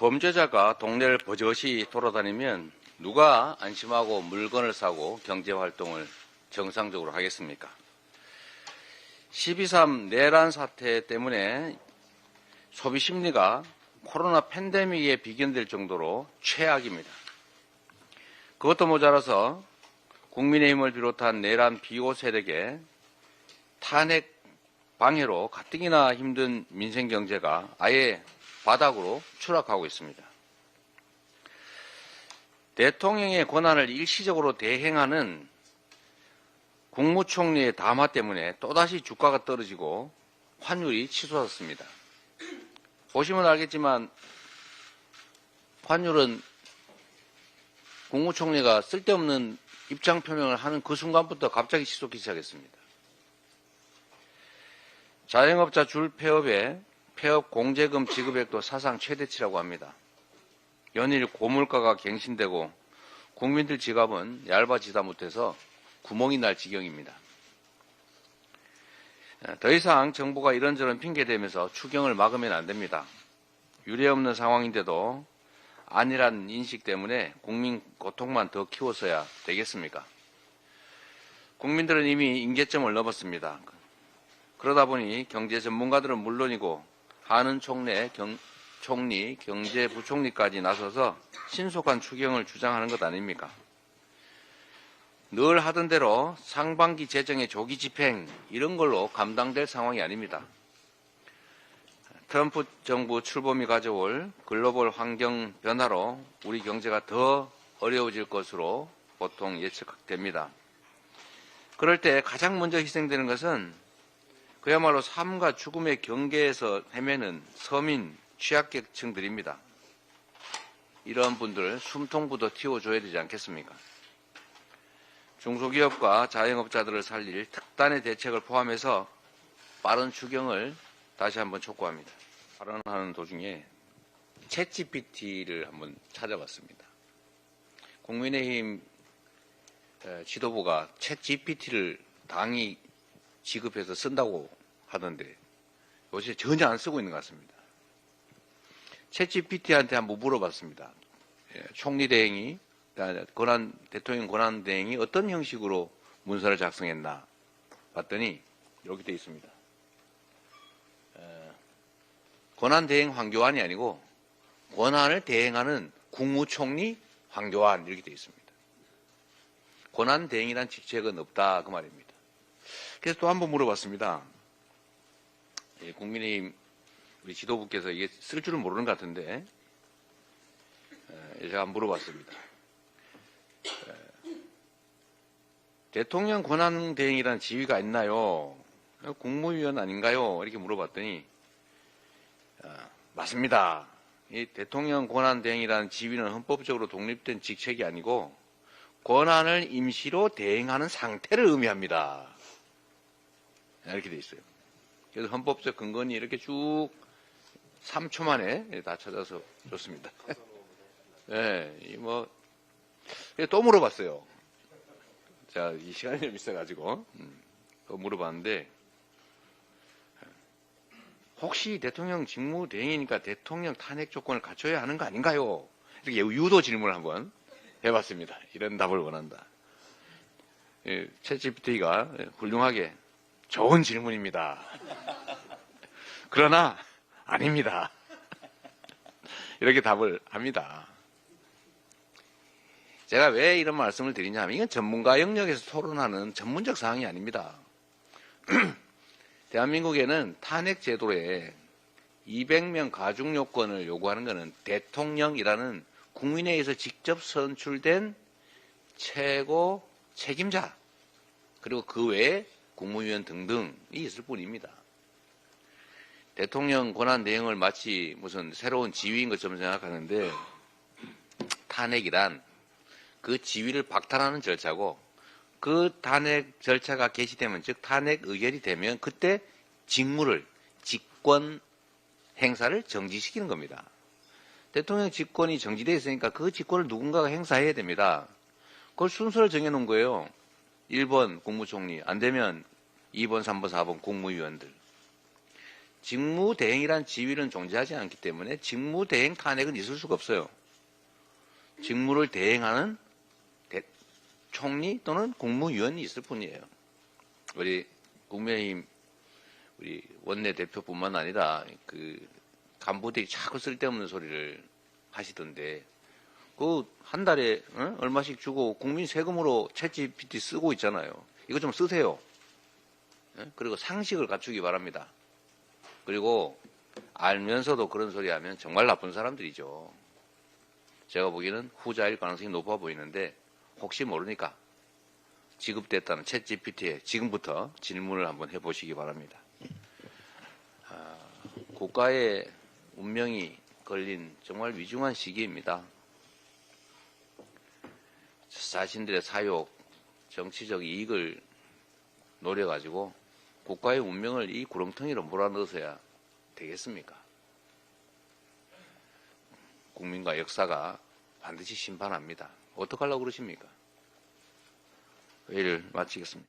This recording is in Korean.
범죄자가 동네를 버젓이 돌아다니면 누가 안심하고 물건을 사고 경제 활동을 정상적으로 하겠습니까? 12.3 내란 사태 때문에 소비 심리가 코로나 팬데믹에 비견될 정도로 최악입니다. 그것도 모자라서 국민의힘을 비롯한 내란 비호 세력의 탄핵 방해로 가뜩이나 힘든 민생 경제가 아예 바닥으로 추락하고 있습니다. 대통령의 권한을 일시적으로 대행하는 국무총리의 담화 때문에 또다시 주가가 떨어지고 환율이 치솟았습니다. 보시면 알겠지만 환율은 국무총리가 쓸데없는 입장 표명을 하는 그 순간부터 갑자기 치솟기 시작했습니다. 자영업자 줄 폐업에 폐업 공제금 지급액도 사상 최대치라고 합니다. 연일 고물가가 갱신되고 국민들 지갑은 얇아지다 못해서 구멍이 날 지경입니다. 더 이상 정부가 이런저런 핑계대면서 추경을 막으면 안 됩니다. 유례없는 상황인데도 아니란 인식 때문에 국민 고통만 더 키워서야 되겠습니까? 국민들은 이미 임계점을 넘었습니다. 그러다 보니 경제 전문가들은 물론이고 하는 총리, 경, 총리, 경제부총리까지 나서서 신속한 추경을 주장하는 것 아닙니까? 늘 하던 대로 상반기 재정의 조기 집행 이런 걸로 감당될 상황이 아닙니다. 트럼프 정부 출범이 가져올 글로벌 환경 변화로 우리 경제가 더 어려워질 것으로 보통 예측됩니다. 그럴 때 가장 먼저 희생되는 것은 그야말로 삶과 죽음의 경계에서 헤매는 서민, 취약계층들입니다. 이런 분들 숨통부터 틔워줘야 되지 않겠습니까? 중소기업과 자영업자들을 살릴 특단의 대책을 포함해서 빠른 추경을 다시 한번 촉구합니다. 발언하는 도중에 챗 GPT를 한번 찾아봤습니다. 국민의힘 지도부가 챗 GPT를 당이 지급해서 쓴다고 하던데 요새 전혀 안 쓰고 있는 것 같습니다. 챗 GPT한테 한번 물어봤습니다. 예, 총리 대행이 권한 대통령 권한 대행이 어떤 형식으로 문서를 작성했나 봤더니 여기 돼 있습니다. 권한 대행 황교안이 아니고 권한을 대행하는 국무총리 황교안 이렇게 돼 있습니다. 권한 대행이란 직책은 없다 그 말입니다. 그래서 또 한번 물어봤습니다. 예, 국민의힘 우리 지도부께서 이게 쓸 줄은 모르는 것 같은데 예, 제가 물어봤습니다. 예, 대통령 권한 대행이라는 지위가 있나요? 국무위원 아닌가요? 이렇게 물어봤더니 아, 맞습니다. 이 대통령 권한 대행이라는 지위는 헌법적으로 독립된 직책이 아니고 권한을 임시로 대행하는 상태를 의미합니다. 이렇게 돼 있어요. 그래서 헌법적 근거는 이렇게 쭉 3초 만에 다 찾아서 좋습니다. 네, 뭐, 또 물어봤어요. 자, 이 시간이 좀 있어가지고, 음, 또 물어봤는데, 혹시 대통령 직무 대행이니까 대통령 탄핵 조건을 갖춰야 하는 거 아닌가요? 이렇게 유도 질문을 한번 해봤습니다. 이런 답을 원한다. 예, 챗GPT가 훌륭하게 좋은 질문입니다. 그러나 아닙니다. 이렇게 답을 합니다. 제가 왜 이런 말씀을 드리냐면 이건 전문가 영역에서 토론하는 전문적 사항이 아닙니다. 대한민국에는 탄핵 제도에 200명 가중 요건을 요구하는 것은 대통령이라는 국민회의에서 직접 선출된 최고 책임자 그리고 그 외에 국무위원 등등이 있을 뿐입니다. 대통령 권한 내용을 마치 무슨 새로운 지위인 것처럼 생각하는데 탄핵이란 그 지위를 박탈하는 절차고 그 탄핵 절차가 개시되면 즉 탄핵 의결이 되면 그때 직무를 직권 행사를 정지시키는 겁니다. 대통령 직권이 정지되어 있으니까 그 직권을 누군가가 행사해야 됩니다. 그걸 순서를 정해놓은 거예요. 1번 국무총리, 안 되면 2번, 3번, 4번 국무위원들. 직무대행이란 지위는 존재하지 않기 때문에 직무대행 탄핵은 있을 수가 없어요. 직무를 대행하는 대- 총리 또는 국무위원이 있을 뿐이에요. 우리 국민의힘 우리 원내 대표뿐만 아니라 그 간부들이 자꾸 쓸데없는 소리를 하시던데 그 한 달에 어? 얼마씩 주고 국민 세금으로 챗GPT 쓰고 있잖아요. 이거 좀 쓰세요. 예? 그리고 상식을 갖추기 바랍니다. 그리고 알면서도 그런 소리 하면 정말 나쁜 사람들이죠. 제가 보기에는 후자일 가능성이 높아 보이는데 혹시 모르니까 지급됐다는 챗 GPT에 지금부터 질문을 한번 해보시기 바랍니다. 아, 국가의 운명이 걸린 정말 위중한 시기입니다. 자신들의 사욕, 정치적 이익을 노려가지고 국가의 운명을 이 구렁텅이로 몰아넣어서야 되겠습니까? 국민과 역사가 반드시 심판합니다. 어떡하려고 그러십니까? 회의를 마치겠습니다.